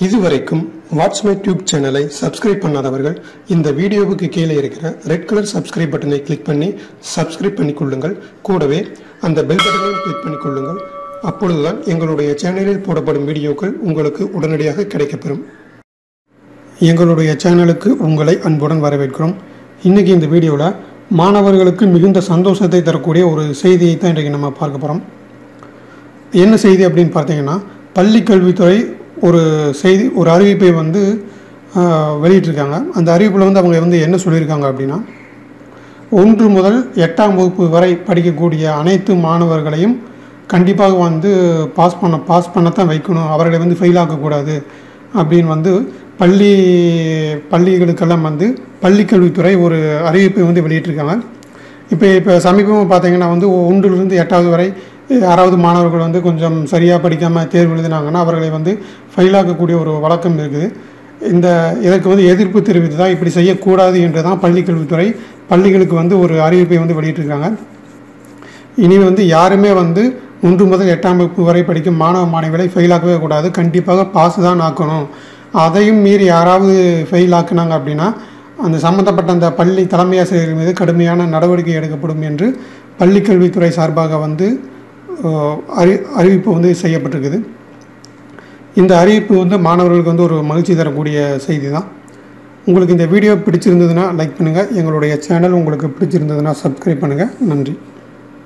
இதுவரைக்கும் watch my tube சேனலை subscribe பண்ணாதவர்கள் இந்த வீடியோவுக்கு கீழே இருக்கிற ரெட் கலர் சப்ஸ்கிரைப் பட்டனை கிளிக் பண்ணி சப்ஸ்கிரைப் பண்ணிக்கொள்ளுங்கள் கூடவே அந்த பெல் பட்டனையும் கிளிக் பண்ணிக்கொள்ளுங்கள் அப்பொழுதுதான் எங்களுடைய சேனலில் போடப்படும் வீடியோக்கள் உங்களுக்கு உடனடியாக கிடைக்கப்பெறும். எங்களுடைய சேனலுக்கு உங்களை அன்புடன் வரவேற்கிறோம். இன்றைக்கி இந்த வீடியோவில் மாணவர்களுக்கு மிகுந்த சந்தோஷத்தை தரக்கூடிய ஒரு செய்தியை தான் இன்றைக்கி நம்ம பார்க்க போகிறோம் என்ன செய்தி அப்படின்னு பார்த்தீங்கன்னா பள்ளி கல்வித்துறை ஒரு செய்தி ஒரு அறிவிப்பை வந்து வெளியிட்டிருக்காங்க. அந்த அறிவிப்பில் வந்து அவங்க வந்து என்ன சொல்லியிருக்காங்க அப்படின்னா ஒன்று முதல் எட்டாம் வகுப்பு வரை படிக்கக்கூடிய அனைத்து மாணவர்களையும் கண்டிப்பாக வந்து பாஸ் பண்ண பாஸ் பண்ணத்தான் வைக்கணும். அவர்களை வந்து ஃபெயில் ஆக்கக்கூடாது அப்படின்னு வந்து பள்ளி பள்ளிகளுக்கெல்லாம் வந்து பள்ளிக்கல்வித்துறை ஒரு அறிவிப்பை வந்து வெளியிட்டிருக்காங்க. இப்போ இப்போ சமீபமாக பார்த்தீங்கன்னா வந்து ஒன்றிலிருந்து எட்டாவது வரை யாராவது மாணவர்கள் வந்து கொஞ்சம் சரியாக படிக்காமல் தேர்வு எழுதினாங்கன்னா அவர்களை வந்து ஃபெயில் ஒரு வழக்கம் இருக்குது. இந்த இதற்கு வந்து எதிர்ப்பு தெரிவித்து தான் இப்படி செய்யக்கூடாது என்று தான் பள்ளிக்கல்வித்துறை பள்ளிகளுக்கு வந்து ஒரு அறிவிப்பை வந்து வெளியிட்டிருக்காங்க. இனி வந்து யாருமே வந்து ஒன்று முதல் எட்டாம் வகுப்பு வரை படிக்கும் மாணவ மாணவிகளை ஃபெயிலாக்கவே கூடாது. கண்டிப்பாக பாஸ் தான் ஆக்கணும். அதையும் மீறி யாராவது ஃபெயில் ஆக்குனாங்க அப்படின்னா அந்த சம்மந்தப்பட்ட அந்த பள்ளி தலைமை ஆசிரியர்கள் மீது கடுமையான நடவடிக்கை எடுக்கப்படும் என்று பள்ளிக்கல்வித்துறை சார்பாக வந்து அறி அறிவிப்பு வந்து செய்யப்பட்டிருக்குது. இந்த அறிவிப்பு வந்து மாணவர்களுக்கு வந்து ஒரு மகிழ்ச்சி தரக்கூடிய செய்தி தான் உங்களுக்கு இந்த வீடியோ பிடிச்சிருந்ததுன்னா லைக் பண்ணுங்கள் எங்களுடைய சேனல் உங்களுக்கு பிடிச்சிருந்ததுன்னா சப்ஸ்கிரைப் பண்ணுங்கள் நன்றி.